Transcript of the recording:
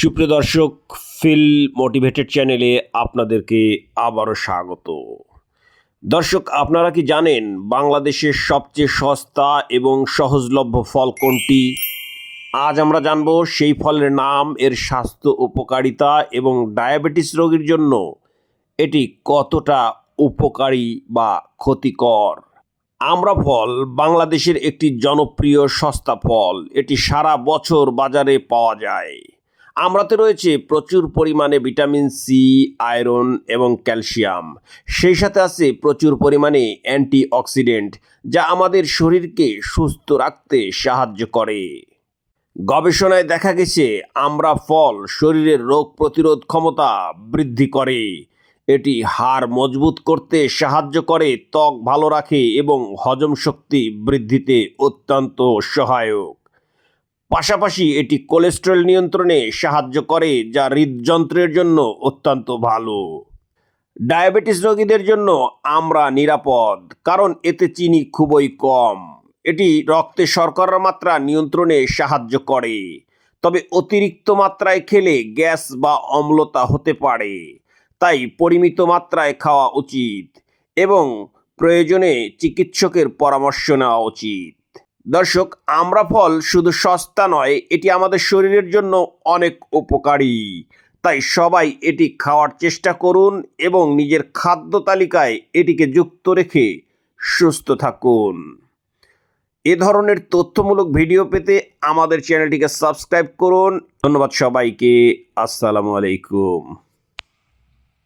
সুপ্রিয় দর্শক feel motivated চ্যানেলে আপনাদেরকে আবারও স্বাগত। দর্শক, আপনারা কি জানেন বাংলাদেশের সবচেয়ে সস্তা এবং সহজলভ্য ফল কোনটি? আজ আমরা জানব সেই ফলের নাম, এর স্বাস্থ্য উপকারিতা এবং ডায়াবেটিস রোগীর জন্য এটি কতটা উপকারী বা ক্ষতিকর? আমরা ফল বাংলাদেশের একটি জনপ্রিয় সস্তা ফল। এটি সারা বছর বাজারে পাওয়া যায়। আমরাতে রয়েছে প্রচুর পরিমাণে ভিটামিন সি, আয়রন এবং ক্যালসিয়াম। সেই সাথে আছে প্রচুর পরিমাণে অ্যান্টিঅক্সিডেন্ট, যা আমাদের শরীরকে সুস্থ রাখতে সাহায্য করে। গবেষণায় দেখা গেছে, আমরা ফল শরীরের রোগ প্রতিরোধ ক্ষমতা বৃদ্ধি করে। এটি হাড় মজবুত করতে সাহায্য করে, ত্বক ভালো রাখে এবং হজম শক্তি বৃদ্ধিতে অত্যন্ত সহায়ক। পাশাপাশি এটি কোলেস্টেরল নিয়ন্ত্রণে সাহায্য করে, যা হৃদযন্ত্রের জন্য অত্যন্ত ভালো। ডায়াবেটিস রোগীদের জন্য আমরা নিরাপদ, কারণ এতে চিনি খুবই কম। এটি রক্তে শর্করার মাত্রা নিয়ন্ত্রণে সাহায্য করে, তবে অতিরিক্ত মাত্রায় খেলে গ্যাস বা অম্লতা হতে পারে, তাই পরিমিত মাত্রায় খাওয়া উচিত এবং প্রয়োজনে চিকিৎসকের পরামর্শ নেওয়া উচিত। দর্শক, আমরা ফল শুধু সস্তা নয়, এটি আমাদের শরীরের জন্য অনেক উপকারী। তাই সবাই এটি খাওয়ার চেষ্টা করুন এবং নিজের খাদ্য তালিকায় এটিকে যুক্ত রেখে সুস্থ থাকুন। এ ধরনের তথ্যমূলক ভিডিও পেতে আমাদের চ্যানেলটিকে সাবস্ক্রাইব করুন। ধন্যবাদ সবাইকে। আসসালামু আলাইকুম।